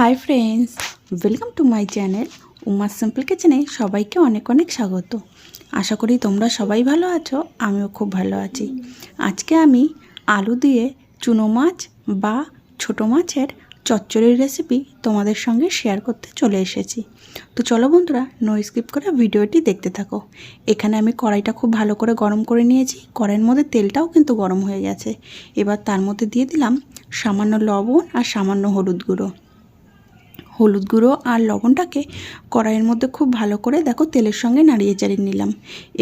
Hi friends welcome to my channel Umar simple কিচেনে সবাইকে অনেক অনেক স্বাগত। আশা করি তোমরা সবাই ভালো আছো, আমিও খুব ভালো আছি। আজকে আমি আলু দিয়ে চুনো মাছ বা ছোটো মাছের চচ্চড়ির রেসিপি তোমাদের সঙ্গে শেয়ার করতে চলে এসেছি। তো চলো বন্ধুরা নো স্কিপ করে ভিডিওটি দেখতে থাকো। এখানে আমি কড়াইটা খুব ভালো করে গরম করে নিয়েছি, কড়াইয়ের মধ্যে তেলটাও কিন্তু গরম হয়ে গেছে। এবার তার মধ্যে দিয়ে দিলাম সামান্য লবণ আর সামান্য হলুদ গুঁড়ো। হলুদ গুঁড়ো আর লবণটাকে কড়াইয়ের মধ্যে খুব ভালো করে দেখো তেলের সঙ্গে নাড়িয়ে চাড়িয়ে নিলাম।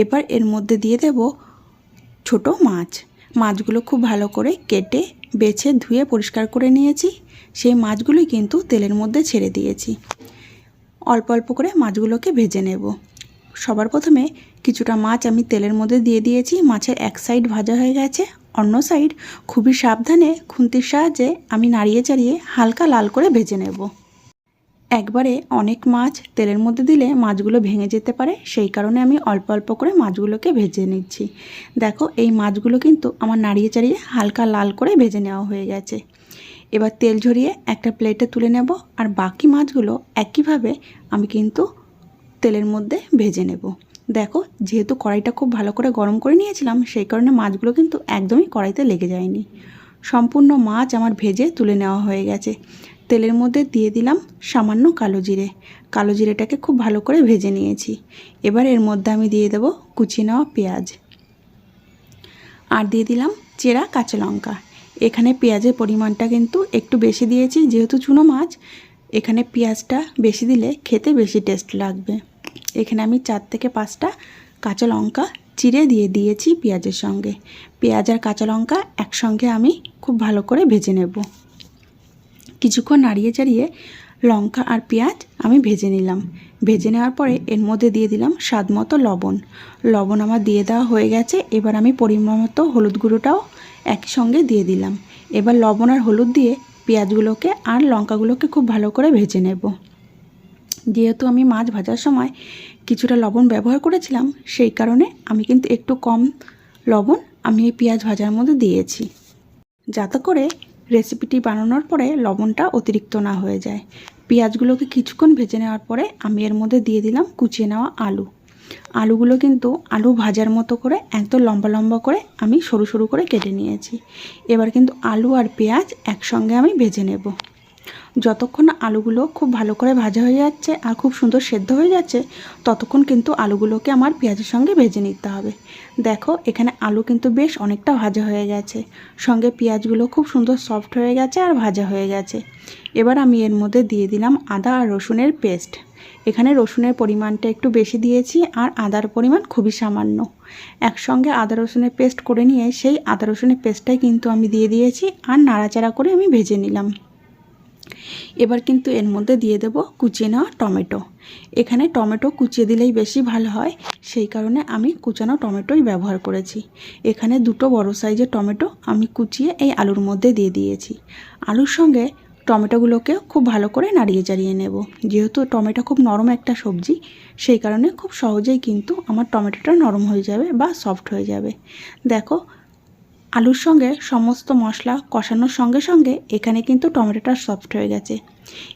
এবার এর মধ্যে দিয়ে দেব ছোট মাছ। মাছগুলো খুব ভালো করে কেটে, বেছে, ধুয়ে পরিষ্কার করে নিয়েছি। সেই মাছগুলোই কিন্তু তেলের মধ্যে ছেড়ে দিয়েছি। অল্প অল্প করে মাছগুলোকে ভেজে নেব। সবার প্রথমে কিছুটা মাছ আমি তেলের মধ্যে দিয়ে দিয়েছি। মাছের এক সাইড ভাজা হয়ে গেছে। অন্য সাইড খুবই সাবধানে খুন্তির সাহায্যে আমি নাড়িয়ে চাড়িয়ে হালকা লাল করে ভেজে নেব। একবারে অনেক মাছ তেলের মধ্যে দিলে মাছগুলো ভেঙে যেতে পারে, সেই কারণে আমি অল্প অল্প করে মাছগুলোকে ভেজে নিচ্ছি। দেখো, এই মাছগুলো কিন্তু আমার নাড়িয়ে চাড়িয়ে হালকা লাল করে ভেজে নেওয়া হয়ে গেছে। এবার তেল ঝরিয়ে একটা প্লেটে তুলে নেব আর বাকি মাছগুলো একইভাবে আমি কিন্তু তেলের মধ্যে ভেজে নেব। দেখো, যেহেতু কড়াইটা খুব ভালো করে গরম করে নিয়েছিলাম, সেই কারণে মাছগুলো কিন্তু একদমই কড়াইতে লেগে যায়নি। সম্পূর্ণ মাছ আমার ভেজে তুলে নেওয়া হয়ে গেছে। তেলের মধ্যে দিয়ে দিলাম সামান্য কালো জিরে। কালো জিরেটাকে খুব ভালো করে ভেজে নিয়েছি। এবার এর মধ্যে আমি দিয়ে দেব কুচিয়ে নেওয়া পেঁয়াজ। আর দিয়ে দিলাম চেরা কাঁচা লঙ্কা। এখানে পেঁয়াজের পরিমাণটা কিন্তু একটু বেশি দিয়েছি, যেহেতু চুনো মাছ, এখানে পেঁয়াজটা বেশি দিলে খেতে বেশি টেস্ট লাগবে। এখানে আমি চার থেকে পাঁচটা কাঁচা লঙ্কা চিড়ে দিয়ে দিয়েছি পেঁয়াজের সঙ্গে। পেঁয়াজ আর কাঁচা লঙ্কা একসঙ্গে আমি খুব ভালো করে ভেজে নেব। কিছুক্ষণ নাড়িয়ে চাড়িয়ে লঙ্কা আর পেঁয়াজ আমি ভেজে নিলাম। ভেজে নেওয়ার পরে এর মধ্যে দিয়ে দিলাম স্বাদ মতো লবণ। লবণ আমার দিয়ে দেওয়া হয়ে গেছে, এবার আমি পরিমাণ মতো হলুদ গুঁড়োটাও একই সঙ্গে দিয়ে দিলাম। এবার লবণ আর হলুদ দিয়ে পেঁয়াজগুলোকে আর লঙ্কাগুলোকে খুব ভালো করে ভেজে নেব। যেহেতু আমি মাছ ভাজার সময় কিছুটা লবণ ব্যবহার করেছিলাম, সেই কারণে আমি কিন্তু একটু কম লবণ আমি এই পেঁয়াজ ভাজার মধ্যে দিয়েছি। যাতে করে রেসিপিটি বানানোর পরে লবণটা অতিরিক্ত না হয়ে যায়। পেঁয়াজগুলোকে কিছুক্ষণ ভেজে নেওয়ার পরে আমি এর মধ্যে দিয়ে দিলাম কুচিয়ে নেওয়া আলু। আলুগুলো কিন্তু আলু ভাজার মতো করে একদম লম্বা লম্বা করে আমি সরু সরু করে কেটে নিয়েছি। এবার কিন্তু আলু আর পেঁয়াজ একসঙ্গে আমি ভেজে নেব। যতক্ষণ আলুগুলো খুব ভালো করে ভাজা হয়ে যাচ্ছে আর খুব সুন্দর সেদ্ধ হয়ে যাচ্ছে, ততক্ষণ কিন্তু আলুগুলোকে আমার পেঁয়াজের সঙ্গে ভেজে নিতে হবে। দেখো, এখানে আলু কিন্তু বেশ অনেকটা ভাজা হয়ে গেছে। সঙ্গে পেঁয়াজগুলো খুব সুন্দর সফট হয়ে গেছে আর ভাজা হয়ে গেছে। এবার আমি এর মধ্যে দিয়ে দিলাম আদা আর রসুনের পেস্ট এখানে রসুনের পরিমাণটা একটু বেশি দিয়েছি আর আদার পরিমাণ খুবই সামান্য। একসঙ্গে আদা রসুনের পেস্ট করে নিয়ে সেই আদা রসুনের পেস্টটাই কিন্তু আমি দিয়ে দিয়েছি আর নাড়াচাড়া করে আমি ভেজে নিলাম। এবার কিন্তু এর মধ্যে দিয়ে দেব কুচিয়ে নেওয়া টমেটো। এখানে টমেটো কুচিয়ে দিলেই বেশি ভালো হয়, সেই কারণে আমি কুচানো টমেটোই ব্যবহার করেছি। এখানে দুটো বড় সাইজের টমেটো আমি কুচিয়ে এই আলুর মধ্যে দিয়ে দিয়েছি। আলুর সঙ্গে টমেটোগুলোকেও খুব ভালো করে নাড়িয়ে চাড়িয়ে নেব। যেহেতু টমেটো খুব নরম একটা সবজি, সেই কারণে খুব সহজেই কিন্তু আমার টমেটোটা নরম হয়ে যাবে বা সফট হয়ে যাবে। দেখো আলুর সঙ্গে সমস্ত মশলা কষানোর সঙ্গে সঙ্গে এখানে কিন্তু টমেটোটা সফট হয়ে গেছে।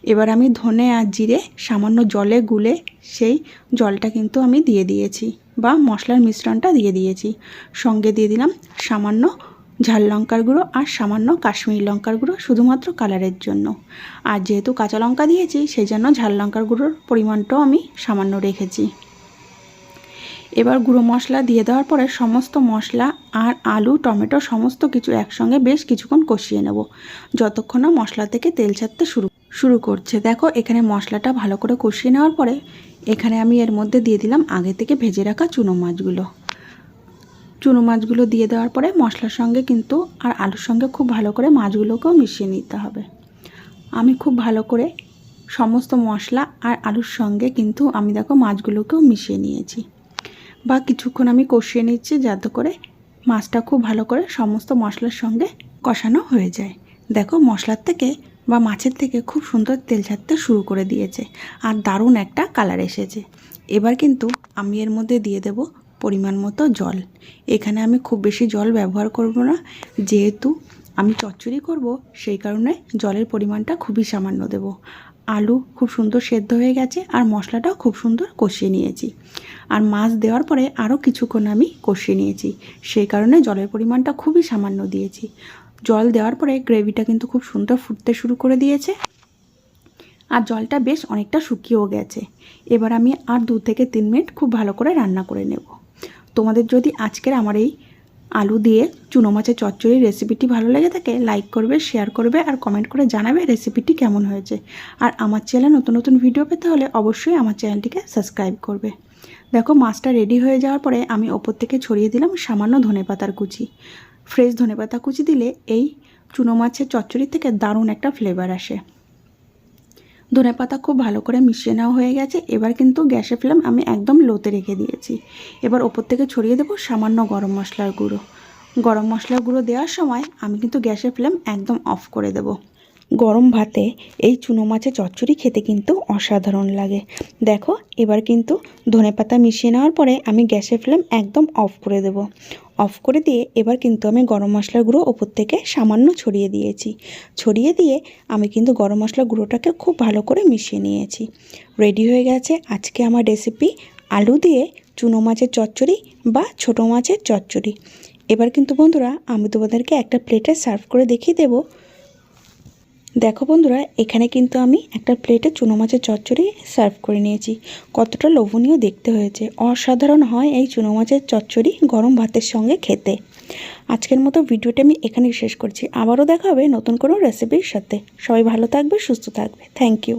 এবার আমি ধনে আর জিরে সামান্য জলে গুলে সেই জলটা কিন্তু আমি দিয়ে দিয়েছি বা মশলার মিশ্রণটা দিয়ে দিয়েছি। সঙ্গে দিয়ে দিলাম সামান্য ঝাল লঙ্কার গুঁড়ো আর সামান্য কাশ্মীরি লঙ্কার গুঁড়ো শুধুমাত্র কালারের জন্য। আর যেহেতু কাঁচা লঙ্কা দিয়েছি, সেই জন্য ঝাল লঙ্কার গুঁড়োর পরিমাণটাও আমি সামান্য রেখেছি। এবার গুঁড়ো মশলা দিয়ে দেওয়ার পরে সমস্ত মশলা আর আলু, টমেটো সমস্ত কিছু একসঙ্গে বেশ কিছুক্ষণ কষিয়ে নেব। যতক্ষণ না মশলা থেকে তেল ছাড়তে শুরু শুরু করছে। দেখো, এখানে মশলাটা ভালো করে কষিয়ে নেওয়ার পরে এখানে আমি এর মধ্যে দিয়ে দিলাম আগে থেকে ভেজে রাখা চুনো মাছগুলো। চুনো মাছগুলো দিয়ে দেওয়ার পরে মশলার সঙ্গে কিন্তু আর আলুর সঙ্গে খুব ভালো করে মাছগুলোকেও মিশিয়ে নিতে হবে। আমি খুব ভালো করে সমস্ত মশলা আর আলুর সঙ্গে কিন্তু আমি দেখো মাছগুলোকেও মিশিয়ে নিয়েছি। বা কিছুক্ষণ আমি কষিয়ে নিচ্ছি যাতে করে মাছটা খুব ভালো করে সমস্ত মশলার সঙ্গে কষানো হয়ে যায়। দেখো মশলার থেকে বা মাছের থেকে খুব সুন্দর তেল ছাড়তে শুরু করে দিয়েছে আর দারুণ একটা কালার এসেছে। এবার কিন্তু আমি এর মধ্যে দিয়ে দেব পরিমাণ মতো জল। এখানে আমি খুব বেশি জল ব্যবহার করব না, যেহেতু আমি চচ্চড়ি করব, সেই কারণে জলের পরিমাণটা খুবই সামান্য দেব। আলু খুব সুন্দর সেদ্ধ হয়ে গেছে আর মশলাটাও খুব সুন্দর কষিয়ে নিয়েছি। আর মাছ দেওয়ার পরে আরও কিছুক্ষণ আমি কষিয়ে নিয়েছি। সেই কারণে জলের পরিমাণটা খুবই সামান্য দিয়েছি। জল দেওয়ার পরে গ্রেভিটা কিন্তু খুব সুন্দর ফুটতে শুরু করে দিয়েছে। আর জলটা বেশ অনেকটা শুকিয়েও গেছে। এবার আমি আর দু থেকে তিন মিনিট খুব ভালো করে রান্না করে নেব। তোমাদের যদি আজকের আমার এই আলু দিয়ে চুনো মাছের চচ্চড়ির রেসিপিটি ভালো লেগে থাকে, লাইক করবে, শেয়ার করবে আর কমেন্ট করে জানাবে রেসিপিটি কেমন হয়েছে। আর আমার চ্যানেলে নতুন নতুন ভিডিও পেতে হলে অবশ্যই আমার চ্যানেলটিকে সাবস্ক্রাইব করবে। দেখো, মাছটা রেডি হয়ে যাওয়ার পরে আমি ওপর থেকে ছড়িয়ে দিলাম সামান্য ধনেপাতার কুচি। ফ্রেশ ধনেপাতা কুচি দিলে এই চুনো মাছের চচ্চড়ি থেকে দারুণ একটা ফ্লেভার আসে। ধনে পাতা খুব ভালো করে মিশিয়ে নেওয়া হয়ে গেছে। এবার কিন্তু গ্যাসের ফ্লেম আমি একদম লোতে রেখে দিয়েছি। এবার ওপর থেকে ছড়িয়ে দেবো সামান্য গরম মশলার গুঁড়ো। গরম মশলার গুঁড়ো দেওয়ার সময় আমি কিন্তু গ্যাসের ফ্লেম একদম অফ করে দেবো। গরম ভাতে এই চুনো মাছের চচ্চড়ি খেতে কিন্তু অসাধারণ লাগে। দেখো, এবার কিন্তু ধনেপাতা মিশিয়ে নেওয়ার পরে আমি গ্যাসের ফ্লেম একদম অফ করে দেব। অফ করে দিয়ে এবার কিন্তু আমি গরম মশলার গুঁড়ো ওপর থেকে সামান্য ছড়িয়ে দিয়েছি। ছড়িয়ে দিয়ে আমি কিন্তু গরম মশলা গুঁড়োটাকে খুব ভালো করে মিশিয়ে নিয়েছি। রেডি হয়ে গেছে আজকে আমার রেসিপি আলু দিয়ে চুনো মাছের চচ্চড়ি বা ছোটো মাছের চচ্চড়ি। এবার কিন্তু বন্ধুরা, আমি তোমাদেরকে একটা প্লেটে সার্ভ করে দেখিয়ে দেবো দেখো বন্ধুরা, এখানে কিন্তু আমি একটা প্লেটে চুনো মাছের চচ্চড়ি সার্ভ করে নিয়েছি। কতটা লোভনীয় দেখতে হয়েছে। অসাধারণ হয় এই চুনো মাছের চচ্চড়ি গরম ভাতের সঙ্গে খেতে। আজকের মতো ভিডিওটা আমি এখানেই শেষ করছি। আবারও দেখা হবে নতুন কোনো রেসিপির সাথে। সবাই ভালো থাকবে, সুস্থ থাকবে। Thank you